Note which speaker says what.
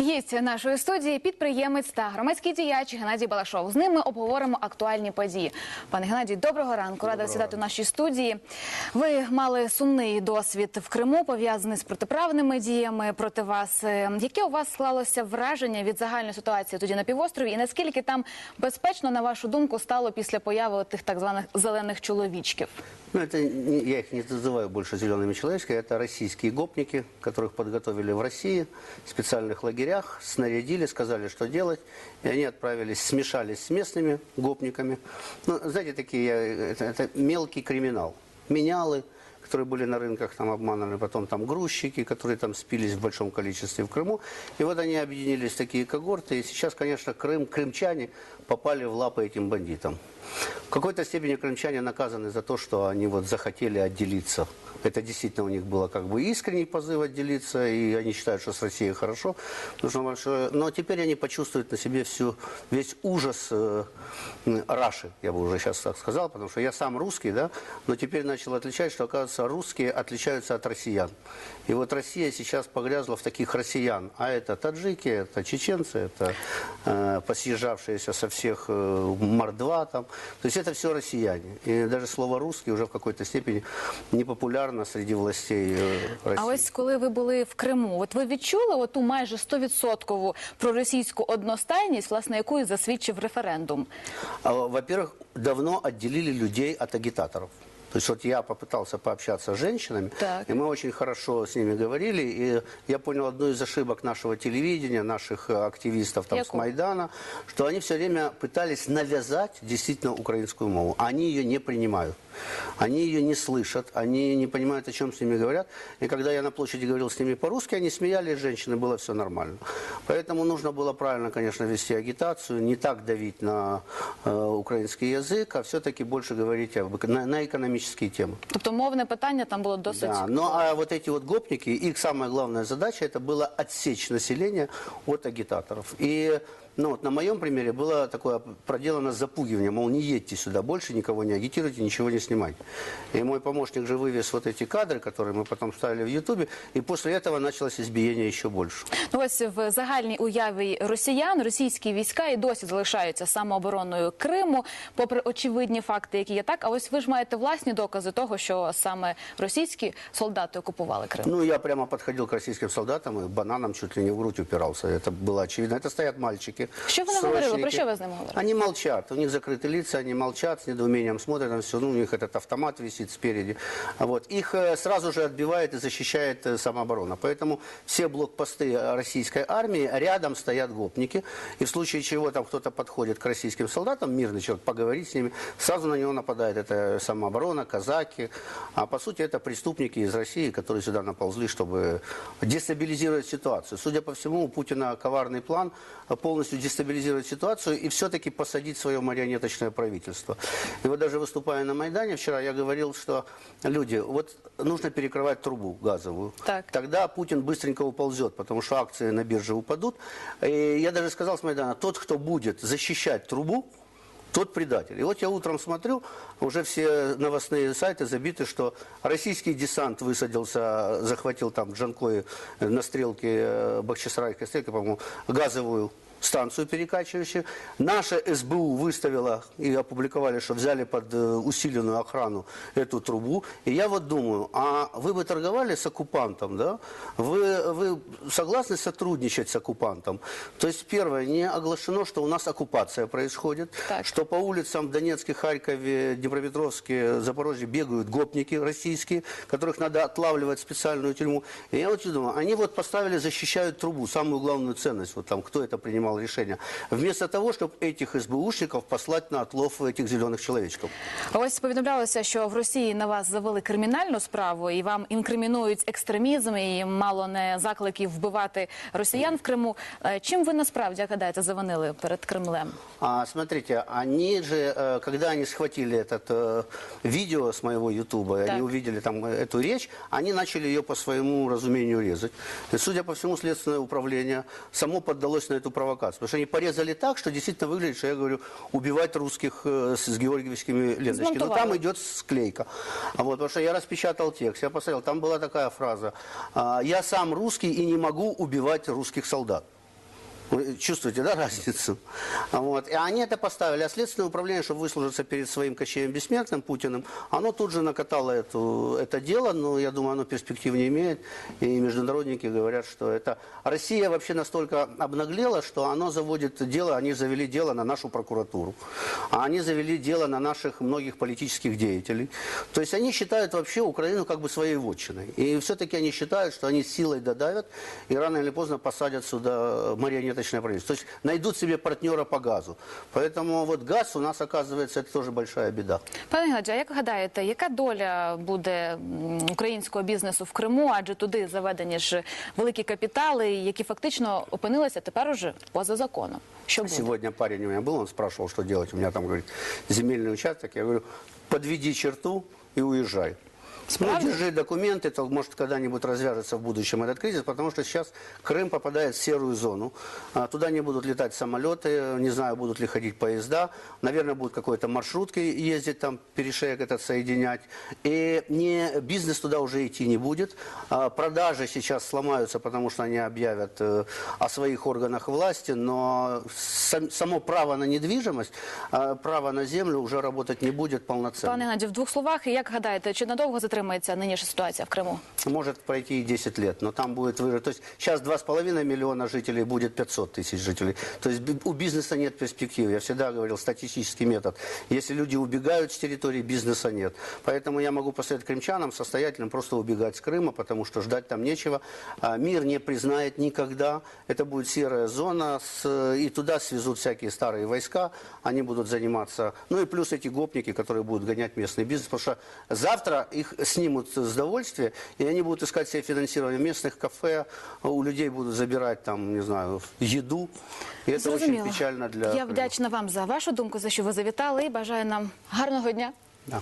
Speaker 1: Гість нашої студії підприємець та громадський діяч Геннадій Балашов. З ним ми обговоримо актуальні події. Пане Геннадій, доброго ранку. Рада сідати в нашій студії. Ви мали сумний досвід в Криму, пов'язаний з протиправними діями проти вас. Е, Яке у вас склалося враження від загальної ситуації тоді на півострові? І наскільки там безпечно, на вашу думку, стало після появи тих так званих зелених чоловічків?
Speaker 2: Ну, это я их не называю больше зелеными человечками, это российские гопники, которых подготовили в России, в специальных лагерях, снарядили, сказали, что делать, и они отправились, смешались с местными гопниками. Ну, знаете, такие, это, это мелкий криминал. Менялы, которые были на рынках там обмананы, потом там грузчики, которые там спились в большом количестве в Крыму. И вот они объединились в такие когорты, и сейчас, конечно, Крым, крымчане попали в лапы этим бандитам. В какой-то степени крымчане наказаны за то, что они вот захотели отделиться. Это действительно у них было как бы искренний позыв отделиться, и они считают, что с Россией хорошо. Потому что. Но теперь они почувствуют на себе всю, весь ужас э, Раши, я бы уже сейчас так сказал, потому что я сам русский, да, но теперь начал отличать, что, оказывается, русские отличаются от россиян. И вот Россия сейчас погрязла в таких россиян, а это таджики, это чеченцы, это э, посъезжавшиеся со всех э, мордва там. То есть это все россияне. И даже слово «русский» уже в какой-то степени непопулярно среди властей э, России.
Speaker 1: А ось коли ви були в Криму, от ви відчули оту майже 100% проросійську одностайність, власне, якою засвідчив референдум?
Speaker 2: А, Во-первых, давно отделили людей от агитаторов. То есть вот я попытался пообщаться с женщинами,
Speaker 1: Так.
Speaker 2: и мы очень хорошо с ними говорили, и я понял одну из ошибок нашего телевидения, наших э, активистов там, с? Майдана, что они все время пытались навязать действительно украинскую мову. Они ее не принимают. Они ее не слышат, они не понимают, о чем с ними говорят. И когда я на площади говорил с ними по-русски, они смеялись, женщины, было все нормально. Поэтому нужно было правильно, конечно, вести агитацию, не так давить на э, украинский язык, а все-таки больше говорить об, на, на экономические темы.
Speaker 1: Тобто мовне питання там було досить
Speaker 2: Да, ну а вот эти вот гопники, их самая главная задача это было отсечь население от агитаторов. И ну, вот на моем примере было такое проделано запугивание, мол, не едьте сюда больше, никого не агитируйте, ничего не снимайте. И мой помощник же вывез вот эти кадры, которые мы потом ставили в Ютубе, и после этого началось избиение еще больше.
Speaker 1: Ну, ось в загальній уяві росіян російські війська і досі залишаються самообороною Криму, попри очевидні факти, які є так. А ось ви ж маєте власні докази того, що саме російські солдати окупували Крим.
Speaker 2: Ну, я прямо подходил к российским солдатам и бананом чуть ли не в грудь упирался. Это было очевидно. Это стоят мальчики.
Speaker 1: Що вони говорили? Про що ви з ними говорили?
Speaker 2: Они молчат. У них закрыты лица, они молчат, с недоумением смотрят на все. Ну, у них этот автомат висит спереди. Вот. Их э, сразу же отбивает и защищает э, самооборона. Поэтому все блокпосты э, российской армии, рядом стоят гопники. И в случае чего там кто-то подходит к российским солдатам, мирный человек, поговорить с ними, сразу на него нападает. Это самооборона, казаки. А по сути это преступники из России, которые сюда наползли, чтобы дестабилизировать ситуацию. Судя по всему, у Путина коварный план э, полностью дестабилизировать ситуацию и все-таки посадить свое марионеточное правительство. И вот даже выступая на Майдане вчера, я говорил, что люди, вот нужно перекрывать трубу газовую.
Speaker 1: Так.
Speaker 2: Тогда Путин быстренько уползет, потому что акции на бирже упадут. И я даже сказал с Майдана, тот, кто будет защищать трубу, тот предатель. И вот я утром смотрю, уже все новостные сайты забиты, что российский десант высадился, захватил там э, на стрелке э, Бахчисарайской стрелки, по-моему, газовую станцию перекачивающую. Наша СБУ выставила и опубликовали, что взяли под э, усиленную охрану эту трубу. И я вот думаю, а вы бы торговали с оккупантом, да? Вы, вы согласны сотрудничать с оккупантом? То есть, первое, не оглашено, что у нас оккупация происходит,
Speaker 1: Так.
Speaker 2: что по улицам в Донецке, Харькове, Днепропетровске, Запорожье бегают гопники российские, которых надо отлавливать в специальную тюрьму. И я вот думаю, они вот поставили, защищают трубу, самую главную ценность, вот там, кто это принимал решение, вместо того, чтобы этих СБУшников послать на отлов этих зеленых человечков.
Speaker 1: А Ось повідомлялося, що в Росії на вас завели кримінальну справу і вам інкримінують екстремізм і мало не закликів вбивати росіян в Криму. Е, Чим ви насправді як гадаєте завинили перед Кремлем?
Speaker 2: А, смотрите, они же, э, когда они схватили этот э, видео с моего ютуба, и
Speaker 1: Так.
Speaker 2: они увидели там э, эту речь, они начали ее по своему разумению резать. И, судя по всему, Следственное управление само поддалось на эту провокацию. Потому что они порезали так, что действительно выглядит, что я говорю, убивать русских э, с, с георгиевскими ленточками. Но
Speaker 1: Смонтовали.
Speaker 2: там идет склейка. А вот, потому что я распечатал текст, я посмотрел, там была такая фраза. а, «Я сам русский и не могу убивать русских солдат». Вы чувствуете, да, разницу? Вот. И они это поставили. А Следственное управление, чтобы выслужиться перед своим кочеем бессмертным Путиным, оно тут же накатало эту, это дело, но я думаю, оно перспектив не имеет. И международники говорят, что это... Россия вообще настолько обнаглела, что оно заводит дело, они завели дело на нашу прокуратуру. А они завели дело на наших многих политических деятелей. То есть они считают вообще Украину как бы своей вотчиной. И все-таки они считают, что они силой додавят и рано или поздно посадят сюда марионеточное правительство. То есть найдут себе партнера по газу. Поэтому вот газ у нас, оказывается, это тоже большая беда.
Speaker 1: Пане Геннадію, а як гадаєте, яка доля буде м, українського бізнесу в Криму? Адже туди заведені ж великі капітали, які фактично опинилися тепер уже поза законом. Що буде?
Speaker 2: Сегодня парень у меня был, он спрашивал, что делать. У меня там, говорит, земельный участок. Я говорю, подведи черту и уезжай. Ну,
Speaker 1: Справді?
Speaker 2: держи документы, то может когда-нибудь развяжется в будущем этот кризис, потому что сейчас Крым попадает в серую зону. А, Туда не будут летать самолеты, не знаю, будут ли ходить поезда. Наверное, будут какой-то маршрутки ездить там, перешеек этот соединять. И не, бизнес туда уже идти не будет. А, Продажи сейчас сломаются, потому что они объявят э, о своих органах власти, но сам- само право на недвижимость, а, право на землю уже работать не будет полноценно.
Speaker 1: Пане Геннадію, в двох словах, як гадаєте, чи надовго затримається нинішня ситуація в Криму?
Speaker 2: Может пройти и 10 лет, но там будет вырос. То есть сейчас 2,5 миллиона жителей, будет 500 тысяч жителей. То есть у бизнеса нет перспектив. Я всегда говорил, статистический метод. Если люди убегают с территории, бизнеса нет. Поэтому я могу посоветовать крымчанам состоятельным просто убегать с Крыма, потому что ждать там нечего. А Мир не признает никогда. Это будет серая зона, и туда свезут всякие старые войска. Они будут заниматься. Ну и плюс эти гопники, которые будут гонять местный бизнес. Потому что завтра их снимут с довольствия, и они будут искать себе финансирование в местных кафе. У людей будут забирать там, не знаю, еду. И это очень
Speaker 1: Зрозуміло.
Speaker 2: печально для
Speaker 1: Я
Speaker 2: Крыма.
Speaker 1: вдячна вам за вашу думку, за що ви завітали, і бажаю нам гарного дня.
Speaker 2: Да.